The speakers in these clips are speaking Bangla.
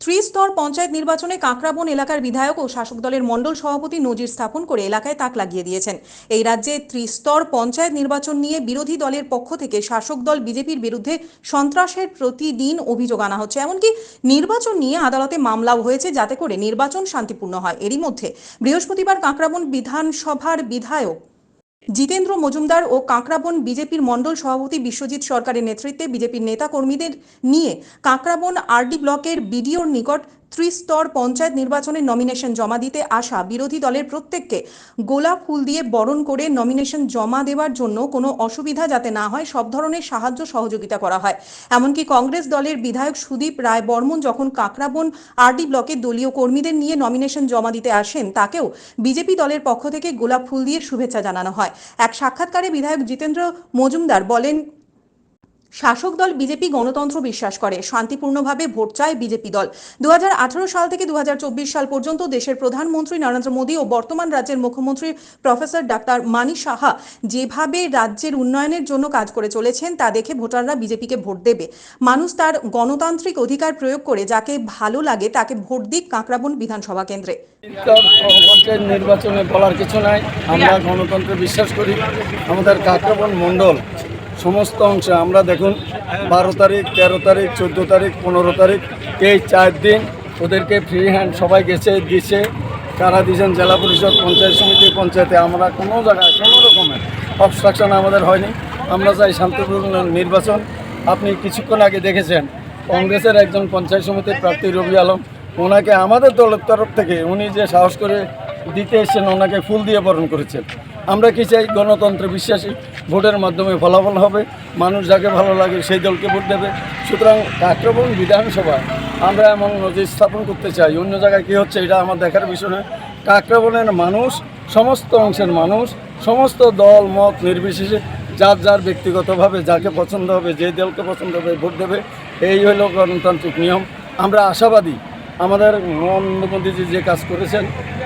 ত্রিস্তর পঞ্চায়েত নির্বাচনে কাঁকড়াবন এলাকার বিধায়ক ও শাসক দলের মণ্ডল সভাপতি নজির স্থাপন করে এলাকায় তাক লাগিয়ে দিয়েছেন। এই রাজ্যে ত্রিস্তর পঞ্চায়েত নির্বাচন নিয়ে বিরোধী দলের পক্ষ থেকে শাসক দল বিজেপির বিরুদ্ধে সন্ত্রাসের প্রতিদিন অভিযোগ আনা হচ্ছে। এমনকি নির্বাচন নিয়ে আদালতে মামলাও হয়েছে যাতে করে নির্বাচন শান্তিপূর্ণ হয়। এরই মধ্যে বৃহস্পতিবার কাঁকড়াবন বিধানসভার বিধায়ক জিতেন্দ্র মজুমদার ও কাঁকড়াবন বিজেপির মণ্ডল সভাপতি বিশ্বজিৎ সরকারের নেতৃত্বে বিজেপির নেতা কর্মীদের নিয়ে কাঁকড়াবন আরডি ব্লকের বিডিওর নিকট ত্রিস্তর পঞ্চায়েত নির্বাচনের নমিনেশন জমা দিতে আসা বিরোধী দলের প্রত্যেককে গোলাপ ফুল দিয়ে বরণ করে নমিনেশন জমা দেওয়ার জন্য কোনো অসুবিধা যাতে না হয়, সব ধরনের সাহায্য সহযোগিতা করা হয়। এমনকি কংগ্রেস দলের বিধায়ক সুদীপ রায় বর্মন যখন কাঁকড়াবন আরডি ব্লকের দলীয় কর্মীদের নিয়ে নমিনেশন জমা দিতে আসেন, তাকেও বিজেপি দলের পক্ষ থেকে গোলাপ ফুল দিয়ে শুভেচ্ছা জানানো হয়। এক সাক্ষাৎকারে বিধায়ক জিতেন্দ্র মজুমদার বলেন শাসক দল বিজেপি গণতন্ত্র বিশ্বাস করে। শান্তিপূর্ণভাবে ভোট চায় বিজেপি দল। দু সাল থেকে দু সাল পর্যন্ত দেশের প্রধানমন্ত্রী নরেন্দ্র মোদী ও বর্তমান রাজ্যের মুখ্যমন্ত্রী প্রফেসর ডাক্তার মানি সাহা যেভাবে রাজ্যের উন্নয়নের জন্য কাজ করে চলেছেন, তা দেখে ভোটাররা বিজেপিকে ভোট দেবে। মানুষ তার গণতান্ত্রিক অধিকার প্রয়োগ করে যাকে ভালো লাগে তাকে ভোট দিক কাঁকড়াবন বিধানসভা কেন্দ্রে। নির্বাচনে বলার কিছু নাই। আমরা গণতন্ত্রে বিশ্বাস করি। আমাদের কাকরাবন মণ্ডল সমস্ত অংশে আমরা দেখুন, বারো তারিখ, তেরো তারিখ, চোদ্দ তারিখ, পনেরো তারিখ, এই চার দিন ওদেরকে ফ্রি হ্যান্ড সবাই গেছে, দিছে। কারা দিয়েছেন জেলা পরিষদ, পঞ্চায়েত সমিতি, পঞ্চায়েতে আমরা কোনো জায়গায়, কোনো রকমের অবস্ট্রাকশন আমাদের হয়নি। আমরা চাই শান্তিপূর্ণ নির্বাচন। আপনি কিছুক্ষণ আগে দেখেছেন, কংগ্রেসের একজন পঞ্চায়েত সমিতির প্রার্থী রবি আলম, ওনাকে আমাদের দলের তরফ থেকে উনি যে সাহস করে দিতে এসেছেন, ওনাকে ফুল দিয়ে বরণ করেছেন। আমরা কি চাই? গণতন্ত্রে বিশ্বাসী ভোটের মাধ্যমে ফলাফল হবে। মানুষ যাকে ভালো লাগে সেই দলকে ভোট দেবে। সুতরাং কাকরবন বিধানসভা আমরা এমন নজির স্থাপন করতে চাই। অন্য জায়গায় কী হচ্ছে এটা আমার দেখার বিষয় নয়। কাকরাবনের মানুষ, সমস্ত অংশের মানুষ, সমস্ত দল, মত নির্বিশেষে যার যার ব্যক্তিগতভাবে যাকে পছন্দ হবে, যে দলকে পছন্দ হবে ভোট দেবে, এই হলো গণতান্ত্রিক নিয়ম। আমরা আশাবাদী আমাদের নরেন্দ্র মোদীজি যে কাজ করেছেন,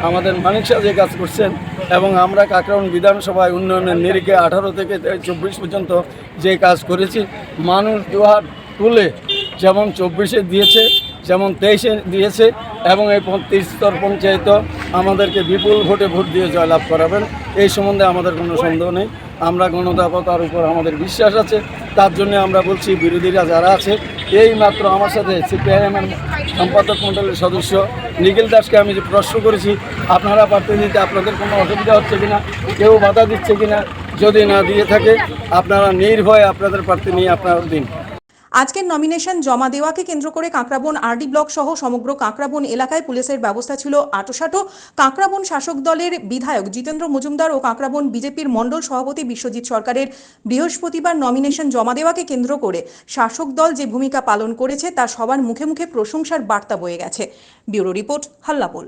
আমাদের মানিক শাহ যে কাজ করছেন, এবং আমরা কাকরাউন বিধানসভায় উন্নয়নের নিরিখে আঠারো থেকে চব্বিশ পর্যন্ত যে কাজ করেছি, মানুষ দুহাত তুলে যেমন চব্বিশে দিয়েছে, যেমন তেইশে দিয়েছে, এবং এই পঁয়ত্রিশ স্তর পঞ্চায়েত আমাদেরকে বিপুল ভোটে ভোট দিয়ে জয়লাভ করাবেন, এই সম্বন্ধে আমাদের কোনো সন্দেহ নেই। আমরা গণদাপতার উপর আমাদের বিশ্বাস আছে, তার জন্য আমরা বলছি বিরোধীরা যারা আছে এই মাত্র আমার সাথে সিপিআইএমের সম্পাদক মণ্ডলের সদস্য নিখিল দাসকে আমি যে প্রশ্ন করেছি, আপনারা প্রার্থী দিতে আপনাদের কোনো অসুবিধা হচ্ছে কিনা, কেউ বাধা দিচ্ছে কিনা, যদি না দিয়ে থাকে, আপনারা নির্ভয়ে আপনাদের প্রার্থী নিয়ে আপনারা দিন। আজকের নমিনেশন জমা দেওয়াকে কেন্দ্র করে কাঁকড়াবন আরডি ব্লক সহ সমগ্র কাঁকড়াবন এলাকায় পুলিশের ব্যবস্থা ছিল আটোসাটো। কাঁকড়াবন শাসক দলের বিধায়ক জিতেন্দ্র মজুমদার ও কাঁকড়াবন বিজেপির মণ্ডল সভাপতি বিশ্বজিৎ সরকারের বৃহস্পতিবার নমিনেশন জমা দেওয়াকে কেন্দ্র করে শাসক দল যে ভূমিকা পালন করেছে তা সবার মুখে মুখে প্রশংসার বার্তা বয়ে গেছে। Bureau report হাল্লাপোল।